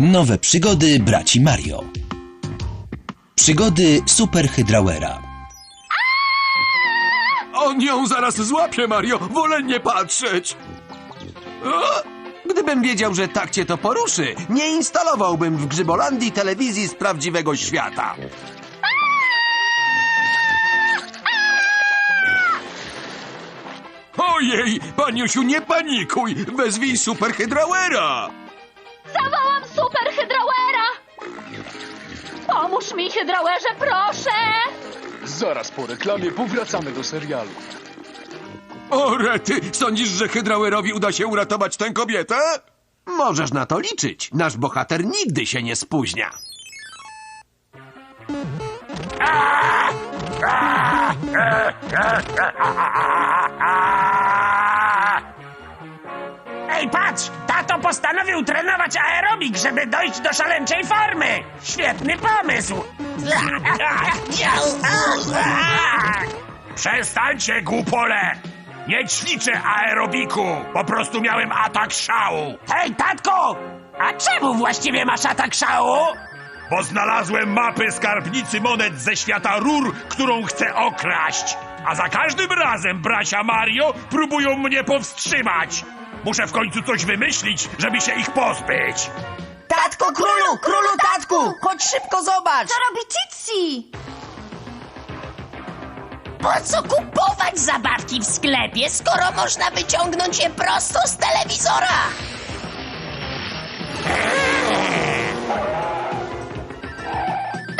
Nowe przygody braci Mario. Przygody Super Hydrauera. On ją zaraz złapie, Mario! Wolę nie patrzeć! Gdybym wiedział, że tak cię to poruszy, nie instalowałbym w Grzybolandii telewizji z prawdziwego świata. Ojej, paniusiu, nie panikuj! Wezwij superhydrauera! Pomóż mi, hydrauerze, proszę! Zaraz po reklamie powracamy do serialu. O, Rety, sądzisz, że hydrauerowi uda się uratować tę kobietę? Możesz na to liczyć. Nasz bohater nigdy się nie spóźnia. Ej, patrz! Postanowił trenować aerobik, żeby dojść do szaleńczej formy! Świetny pomysł! Przestańcie, głupole! Nie ćwiczę aerobiku! Po prostu miałem atak szału! Hej, tatko! A czemu właściwie masz atak szału? Bo znalazłem mapy skarbnicy monet ze świata rur, którą chcę okraść. A za każdym razem bracia Mario próbują mnie powstrzymać. Muszę w końcu coś wymyślić, żeby się ich pozbyć. Tatko, królu, królu, tatku! Chodź szybko, zobacz! Co robi Titsi? Po co kupować zabawki w sklepie, skoro można wyciągnąć je prosto z telewizora?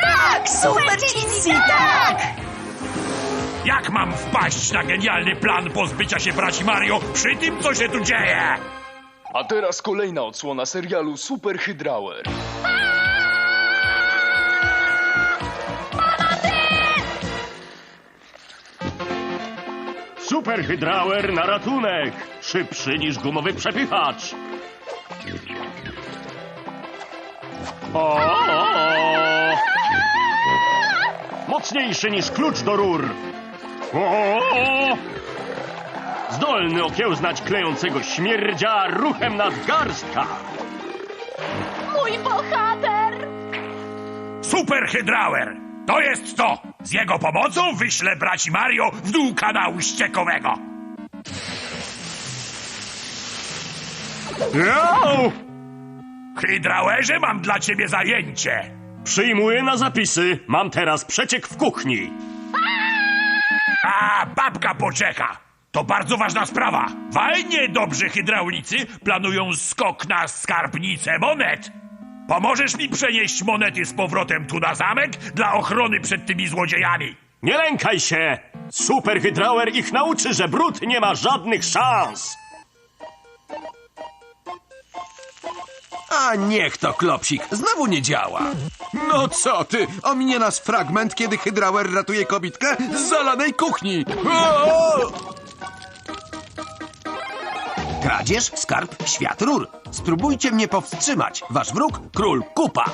Tak, super Jitsi, tak! Jak mam wpaść na genialny plan pozbycia się braci Mario przy tym, co się tu dzieje? A teraz kolejna odsłona serialu Super Hydrauer. Super hydrauer na ratunek! Szybszy niż gumowy przepychacz! O, o, o. Mocniejszy niż klucz do rur! O. Zdolny okiełznać klejącego śmierdzia ruchem nadgarstka! Mój bohater! Super Hydrauer! To jest to! Z jego pomocą wyślę braci Mario w dół kanału ściekowego. Jau! Hydrauerze, mam dla ciebie zajęcie. Przyjmuję na zapisy. Mam teraz przeciek w kuchni. A, babka poczeka. To bardzo ważna sprawa. Fajnie dobrzy hydraulicy planują skok na skarbnicę monet. Pomożesz mi przenieść monety z powrotem tu na zamek dla ochrony przed tymi złodziejami. Nie lękaj się! Super hydrauer ich nauczy, że brud nie ma żadnych szans! A niech to, Klopsik, znowu nie działa. No co ty, ominie nas fragment, kiedy hydrauer ratuje kobitkę z zalanej kuchni. O! Kradzież, skarb, świat rur. Spróbujcie mnie powstrzymać. Wasz wróg, król Kupa.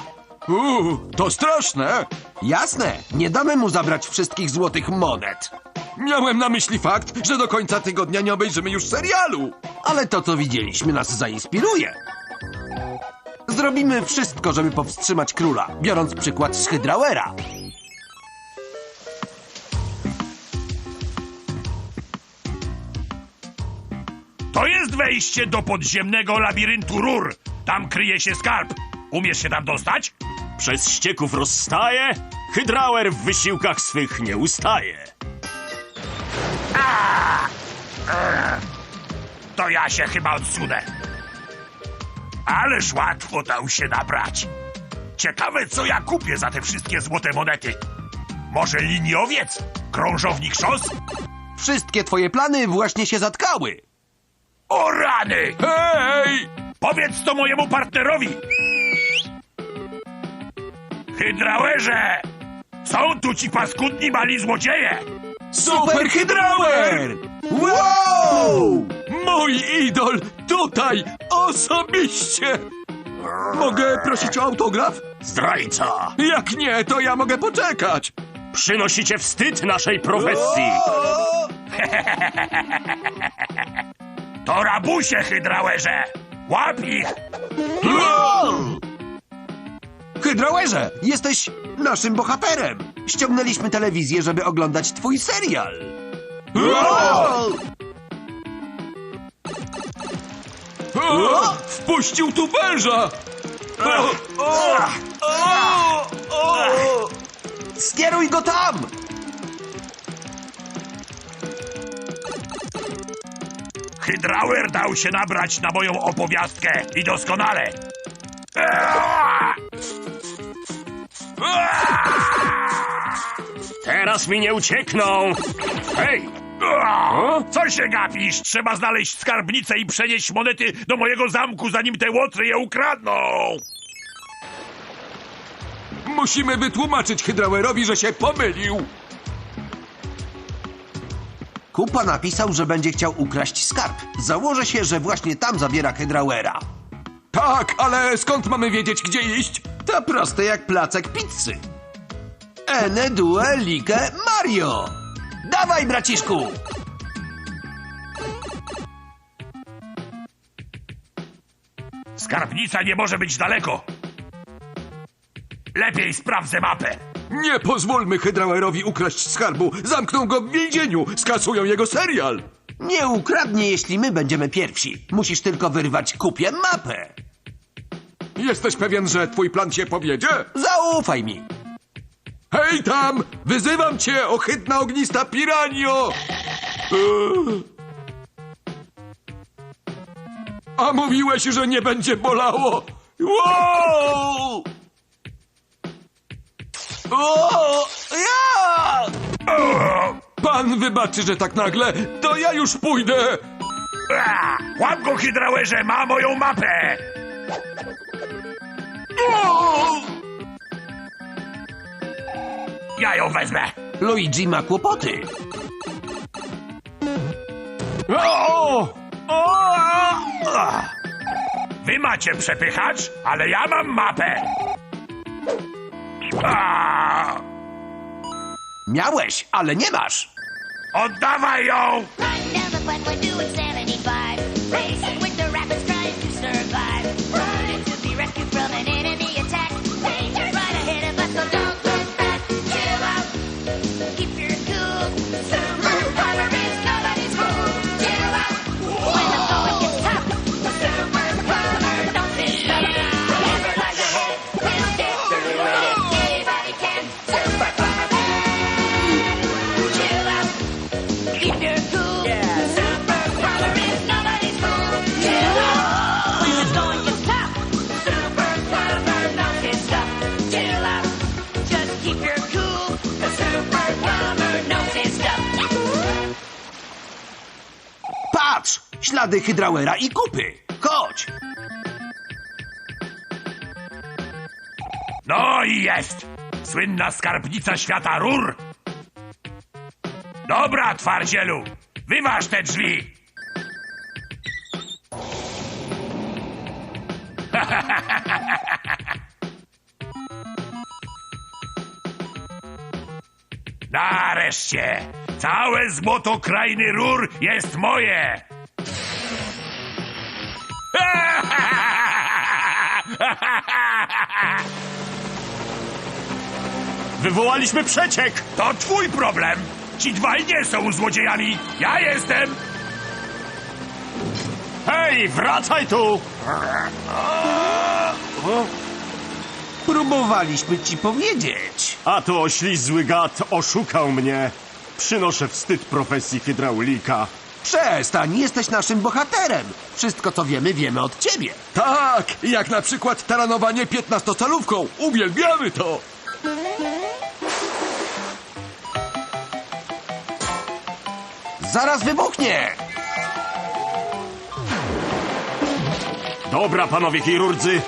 Uuu, to straszne. Jasne, nie damy mu zabrać wszystkich złotych monet. Miałem na myśli fakt, że do końca tygodnia nie obejrzymy już serialu. Ale to, co widzieliśmy, nas zainspiruje. Zrobimy wszystko, żeby powstrzymać króla, biorąc przykład z Hydrauera. To jest wejście do podziemnego labiryntu rur. Tam kryje się skarb. Umiesz się tam dostać? Przez ścieków rozstaje, hydrauer w wysiłkach swych nie ustaje. To ja się chyba odsunę. Ależ łatwo dał się nabrać. Ciekawe, co ja kupię za te wszystkie złote monety. Może liniowiec? Krążownik szos? Wszystkie twoje plany właśnie się zatkały. O rany! Hej! Powiedz to mojemu partnerowi! Hydrauerze! Są tu ci paskudni mali złodzieje! Super Hydrauer! Wow! Mój idol tutaj osobiście! Mogę prosić o autograf? Zdrajca! Jak nie, to ja mogę poczekać. Przynosicie wstyd naszej profesji! O! To rabusie, hydrauerze! Łap ich! O! Hydrauerze, jesteś naszym bohaterem. Ściągnęliśmy telewizję, żeby oglądać twój serial. Wow! O, wpuścił tu węża! O, o, o, o. Skieruj go tam! Hydrauer dał się nabrać na moją opowiastkę i doskonale. Teraz mi nie uciekną! Hej! O, Co się gapisz? Trzeba znaleźć skarbnicę i przenieść monety do mojego zamku, zanim te łotry je ukradną! Musimy wytłumaczyć Hydrauerowi, że się pomylił. Kupa napisał, że będzie chciał ukraść skarb. Założę się, że właśnie tam zabiera Hydrauera. Tak, ale skąd mamy wiedzieć, gdzie iść? To proste jak placek pizzy. Ene due like Mario! Dawaj, braciszku! Skarbnica nie może być daleko. Lepiej sprawdzę mapę. Nie pozwólmy Hydrauerowi ukraść skarbu. Zamkną go w więzieniu. Skasują jego serial. Nie ukradnie, jeśli my będziemy pierwsi. Musisz tylko wyrwać kupie mapę. Jesteś pewien, że twój plan się powiedzie? Zaufaj mi. Hej tam! Wyzywam cię, ohydna ognista piranio! Eee. A mówiłeś, że nie będzie bolało! Wow! O, ja! Pan wybaczy, że tak nagle, to ja już pójdę! A, łap go, Hydrauerze, ma moją mapę! Ja ją wezmę. Luigi ma kłopoty. O! Wy macie przepychacz, ale ja mam mapę. A, Miałeś, ale nie masz. oddawaj ją! Riding down the pike, we're doing 75. Racing Ślady Hydrauera i kupy. Chodź! No i jest! Słynna skarbnica świata rur! Dobra, twardzielu! Wyważ te drzwi! Nareszcie! Całe złoto krainy rur jest moje! Wywołaliśmy przeciek! To twój problem! Ci dwaj nie są złodziejami! Ja jestem! Hej, wracaj tu! Próbowaliśmy ci powiedzieć. A to oślizły gad oszukał mnie. Przynoszę wstyd profesji hydraulika. Przestań, jesteś naszym bohaterem. Wszystko, co wiemy, wiemy od ciebie. Tak, jak na przykład taranowanie 15-calówką. Uwielbiamy to! Zaraz wybuchnie! Dobra, panowie chirurdzy,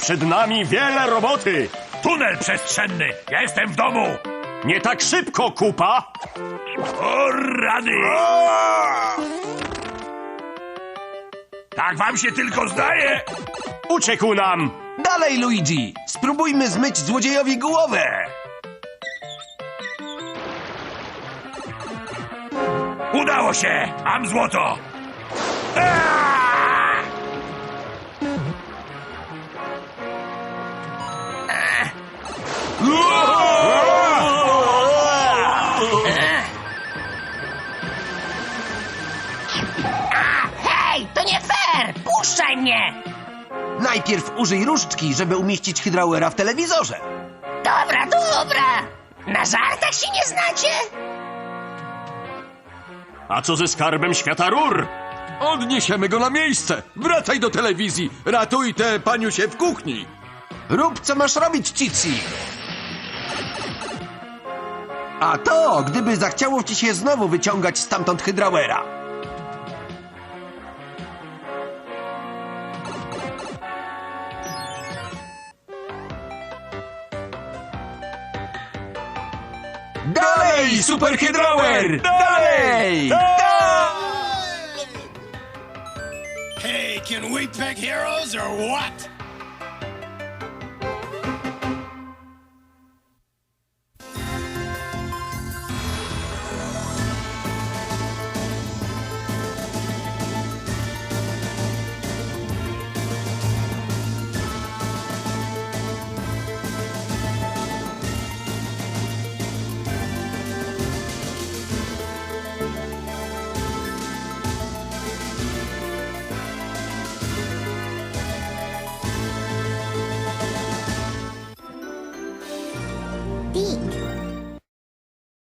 przed nami wiele roboty. Tunel przestrzenny! Jestem w domu! Nie tak szybko, kupa! O rady! Tak wam się tylko zdaje! Uciekł nam! Dalej, Luigi! Spróbujmy zmyć złodziejowi głowę! Udało się! Mam złoto! Ech, Trzymaj mnie! Najpierw użyj różdżki, żeby umieścić hydrauera w telewizorze. Dobra, dobra! Na żartach się nie znacie? A co ze skarbem świata rur? Odniesiemy go na miejsce. Wracaj do telewizji. Ratuj tę paniusię w kuchni. Rób, co masz robić, Cici. A to, gdyby zachciało ci się znowu wyciągać stamtąd hydrauera. Dalej, super hydrauer! Dalej! Hey, can we pick heroes or what?